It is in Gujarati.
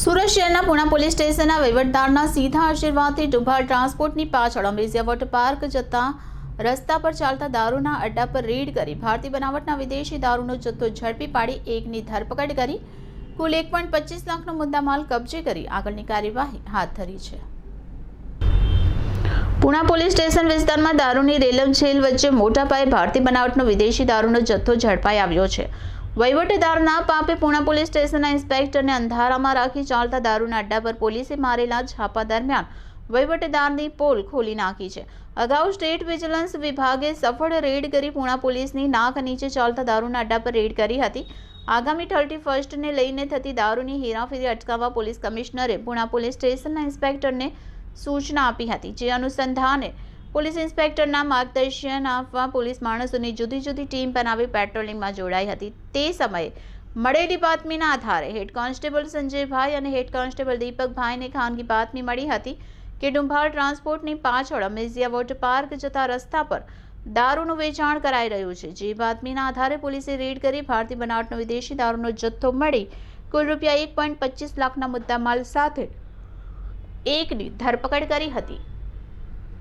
સુરત શહેરના પુણા પોલીસ સ્ટેશનના વહીવટદારના સીધા આશીર્વાદથી ડુભાલ ટ્રાન્સપોર્ટની પાછળ અમેઝિયા વોટર પાર્ક જતા રસ્તા પર ચાલતા દારૂના અડ્ડા પર રેડ કરી ભારતીય બનાવટના વિદેશી દારૂનો જથ્થો ઝડપી પાડી એકની ધરપકડ કરી. કુલ એક પોઈન્ટ પચીસ લાખનો મુદ્દામાલ કબજે કરી આગળની કાર્યવાહી હાથ ધરી છે. પુણા પોલીસ સ્ટેશન વિસ્તારમાં દારૂની રેલમ છેલ વચ્ચે મોટા પાયે ભારતીય બનાવટનો વિદેશી દારૂનો જથ્થો ઝડપાઈ આવ્યો છે. વહીવટીદારના પાપે પૂણા પોલીસ સ્ટેશનના ઇન્સ્પેક્ટરને અંધારામાં રાખી ચાલતા દારૂના અડ્ડા પર પોલીસે મારેલા છાપા દરમિયાન વહીવટીદારની પોલ ખોલી નાખી છે. અગાઉ સ્ટેટ વિજિલન્સ વિભાગે સફળ રેડ કરી પૂણા પોલીસની નાક નીચે ચાલતા દારૂના અડ્ડા પર રેડ કરી હતી. આગામી થર્ટી ફર્સ્ટને લઈને થતી દારૂની હેરાફેરી અટકાવવા પોલીસ કમિશનરે પૂણા પોલીસ સ્ટેશનના ઇન્સ્પેક્ટરને સૂચના આપી હતી, જે અનુસંધાને પોલીસ ઇન્સ્પેક્ટરના માર્ગદર્શન આપવા પોલીસ માણસોની જુદી જુદી ટીમ બનાવી પેટ્રોલિંગમાં જોડાઈ હતી. તે સમયે મળેલી બાતમીના આધારે હેડ કોન્સ્ટેબલ સંજયભાઈ અને હેડ કોન્સ્ટેબલ દીપકભાઈને ખાનગી બાતમી મળી હતી કે ડુંભાળ ટ્રાન્સપોર્ટની પાછળ અમેઝિયા વોટર પાર્ક જતા રસ્તા પર દારૂનું વેચાણ કરાઈ રહ્યું છે. જે બાતમીના આધારે પોલીસે રેડ કરી ભારતીય બનાવટનો વિદેશી દારૂનો જથ્થો મળી કુલ રૂપિયા એક પોઈન્ટ પચીસ લાખના મુદ્દામાલ સાથે એકની ધરપકડ કરી હતી.